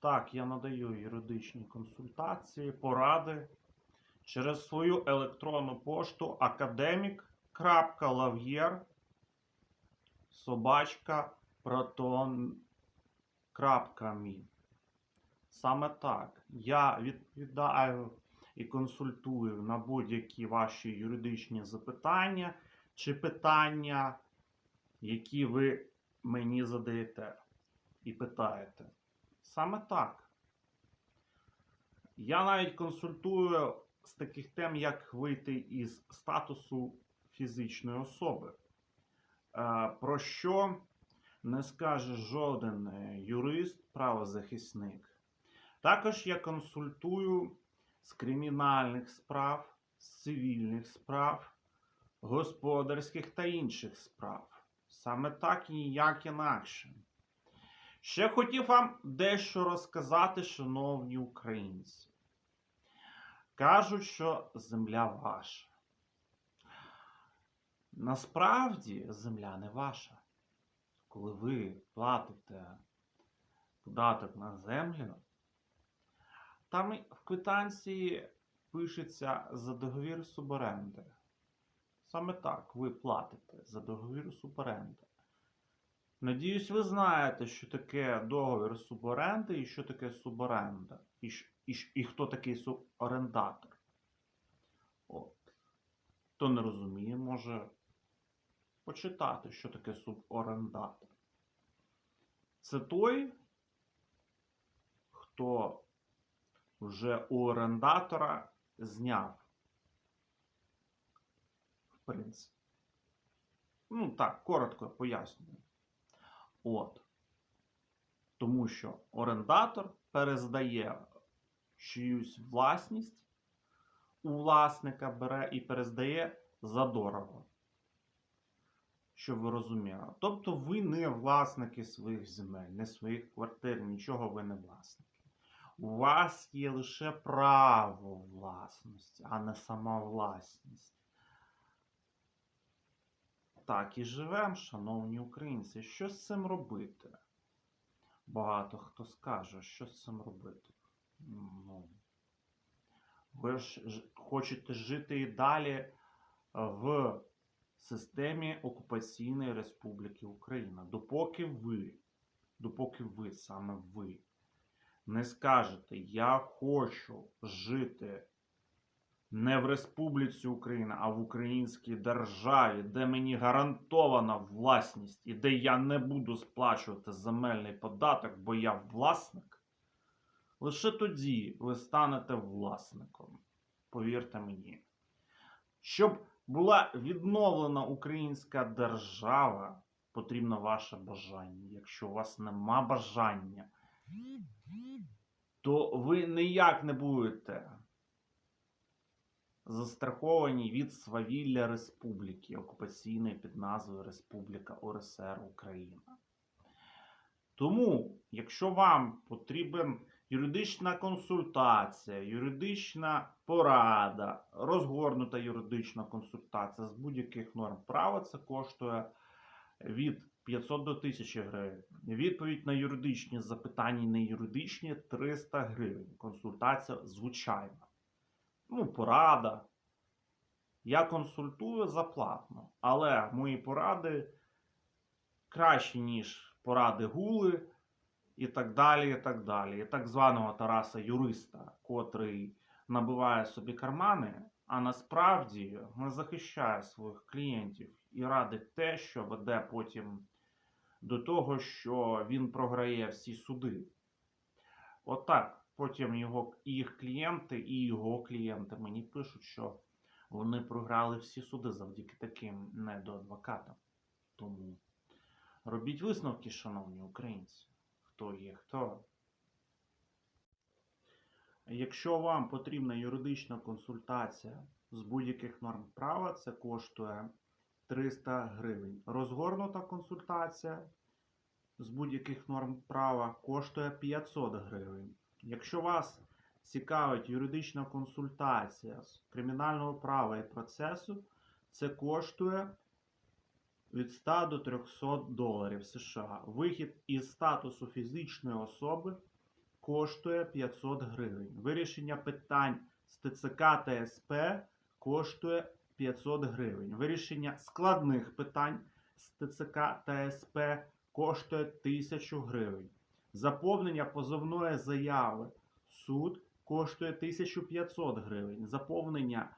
Так, я надаю юридичні консультації, поради через свою електронну пошту академік.лав'єр собачка proton.me. Саме так. Я відповідаю і консультую на будь-які ваші юридичні запитання чи питання, які ви мені задаєте і питаєте. Саме так. Я навіть консультую з таких тем, як вийти із статусу фізичної особи. Е, Про що не скаже жоден е, юрист, правозахисник. Також я консультую з кримінальних справ, з цивільних справ, господарських та інших справ. Саме так і ніяк інакше. Ще хотів вам дещо розказати, шановні українці. Кажуть, що земля ваша. Насправді земля не ваша. Коли ви платите податок на землю, там в квитанції пишеться за договір суборенди. Саме так ви платите за договір суборенди. Надіюсь, ви знаєте, що таке договір суборенди і що таке суборенда. І, і, і хто такий суборендатор. От. Хто не розуміє, може почитати, що таке суборендатор. Це той, хто вже у орендатора зняв. В принципі. Ну так, коротко пояснюю. От. Тому що орендатор перездає чиюсь власність, у власника бере і перездає задорого. Щоб ви розуміли. Тобто ви не власники своїх земель, не своїх квартир, нічого ви не власники. У вас є лише право власності, а не сама власність. Так і живемо, шановні українці. Що з цим робити? Багато хто скаже, що з цим робити. Ну, ви ж хочете жити і далі в системі Окупаційної Республіки Україна. Допоки ви, допоки ви, саме ви, не скажете, я хочу жити не в Республіці Україна, а в українській державі, де мені гарантована власність і де я не буду сплачувати земельний податок, бо я власник, лише тоді ви станете власником. Повірте мені. Щоб була відновлена українська держава, потрібно ваше бажання. Якщо у вас нема бажання, то ви ніяк не будете застраховані від свавілля республіки окупаційної під назвою Республіка ОРСР Україна. Тому, якщо вам потрібен юридична консультація, юридична порада, розгорнута юридична консультація з будь-яких норм права, це коштує від 500 до 1000 гривень. Відповідь на юридичні запитання не юридичні 300 гривень. Консультація звичайна. Ну, порада. Я консультую заплатно, але мої поради кращі, ніж поради гули і так далі. І так далі. І так званого Тараса юриста, котрий набиває собі кармани, а насправді не захищає своїх клієнтів і радить те, що веде потім до того, що він програє всі суди. Отак. Потім його, їх клієнти і його клієнти мені пишуть, що вони програли всі суди завдяки таким недоадвокатам. Тому робіть висновки, шановні українці. Хто є хто. Якщо вам потрібна юридична консультація з будь-яких норм права, це коштує 300 гривень. Розгорнута консультація з будь-яких норм права коштує 500 гривень. Якщо вас цікавить юридична консультація з кримінального права і процесу, це коштує від 100 до 300 доларів США. Вихід із статусу фізичної особи коштує 500 гривень. Вирішення питань з ТЦК та СП коштує 500 гривень. Вирішення складних питань з ТЦК та СП коштує 1000 гривень. Заповнення позовної заяви в суд коштує 1500 гривень. Заповнення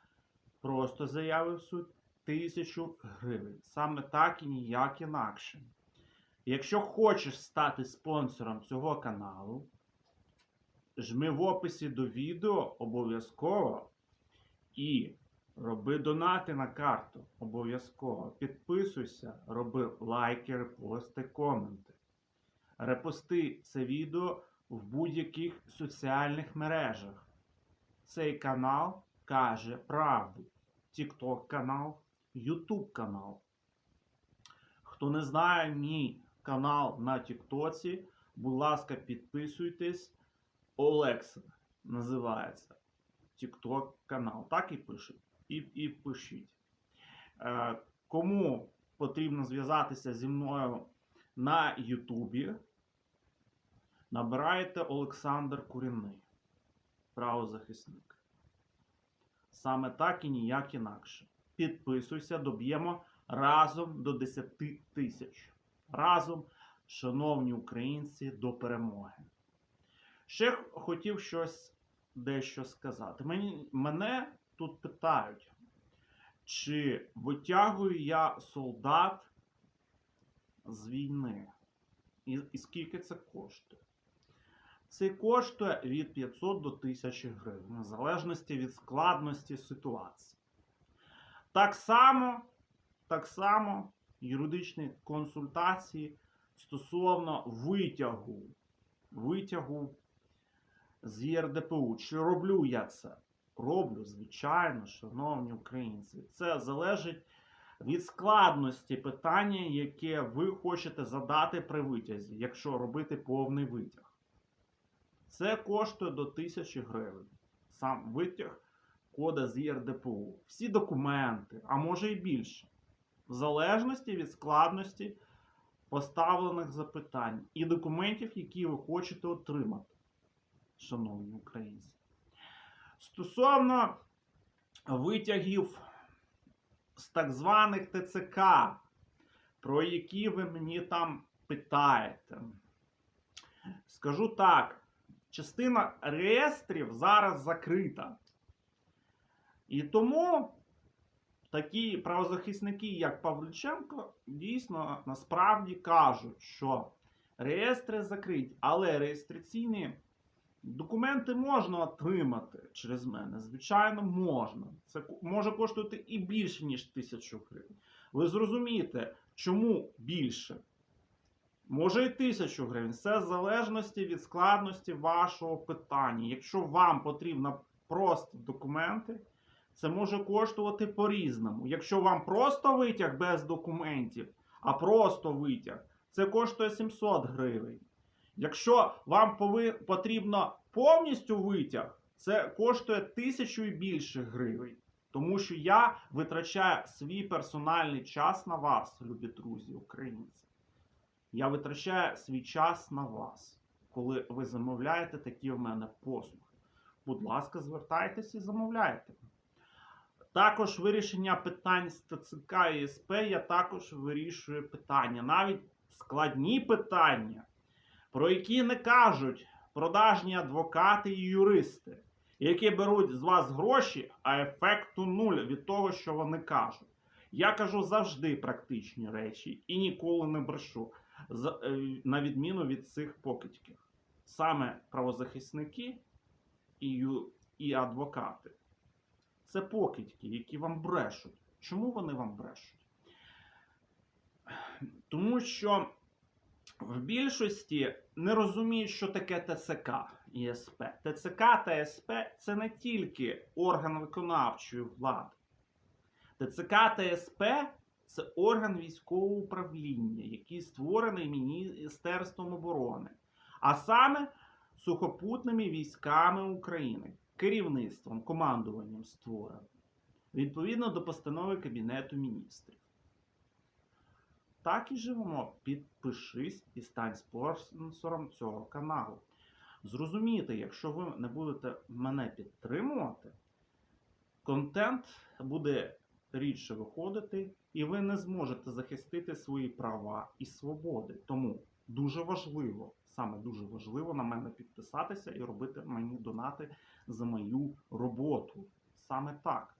просто заяви в суд 1000 гривень. Саме так і ніяк інакше. Якщо хочеш стати спонсором цього каналу, жми в описі до відео обов'язково і роби донати на карту обов'язково. Підписуйся, роби лайки, репости, коменти. Репости це відео в будь-яких соціальних мережах. Цей канал каже правду. TikTok канал, YouTube канал. Хто не знає мій канал на Тіктоці, будь ласка, підписуйтесь. Олекса називається TikTok канал. Так і пишуть. І, і пишіть. Е, кому потрібно зв'язатися зі мною на Ютубі, набирайте Олександр Курінний, правозахисник. Саме так і ніяк інакше. Підписуйся, доб'ємо разом до 10 тисяч. Разом, шановні українці, до перемоги. Ще хотів щось дещо сказати. Мені, мене тут питають, чи витягую я солдат з війни? І, і скільки це коштує? Це коштує від 500 до 1000 гривень, в залежності від складності ситуації. Так само, так само юридичні консультації стосовно витягу, витягу з ЄРДПУ. Чи роблю я це? Роблю, звичайно, шановні українці. Це залежить від складності питання, яке ви хочете задати при витязі, якщо робити повний витяг. Це коштує до 1000 гривень. Сам витяг кода з ЄРДПУ. Всі документи, а може і більше. В залежності від складності поставлених запитань і документів, які ви хочете отримати, шановні українці. Стосовно витягів з так званих ТЦК, про які ви мені там питаєте. Скажу так, частина реєстрів зараз закрита. І тому такі правозахисники, як Павлюченко, дійсно насправді кажуть, що реєстри закриті, але реєстраційні документи можна отримати через мене. Звичайно, можна. Це може коштувати і більше, ніж тисячу гривень. Ви зрозумієте, чому більше? Може і тисячу гривень. Це в залежності від складності вашого питання. Якщо вам потрібно просто документи, це може коштувати по-різному. Якщо вам просто витяг без документів, а просто витяг, це коштує 700 гривень. Якщо вам потрібно повністю витяг, це коштує тисячу і більше гривень. Тому що я витрачаю свій персональний час на вас, любі друзі, українці. Я витрачаю свій час на вас, коли ви замовляєте такі в мене послуги. Будь ласка, звертайтеся і замовляйте. Також вирішення питань з ТЦК і СП я також вирішую питання. Навіть складні питання, про які не кажуть продажні адвокати і юристи, які беруть з вас гроші, а ефекту нуль від того, що вони кажуть. Я кажу завжди практичні речі і ніколи не брешу, на відміну від цих покидьків. Саме правозахисники і, і адвокати. Це покидьки, які вам брешуть. Чому вони вам брешуть? Тому що в більшості не розуміють, що таке ТЦК і СП. ТЦК та СП це не тільки орган виконавчої влади. ТЦК та СП це орган військового управління, який створений Міністерством оборони, а саме сухопутними військами України, керівництвом, командуванням створений, відповідно до постанови Кабінету міністрів. Так і живемо. Підпишись і стань спонсором цього каналу. Зрозумійте, якщо ви не будете мене підтримувати, контент буде рідше виходити, і ви не зможете захистити свої права і свободи. Тому дуже важливо, саме дуже важливо на мене підписатися і робити мені донати за мою роботу. Саме так.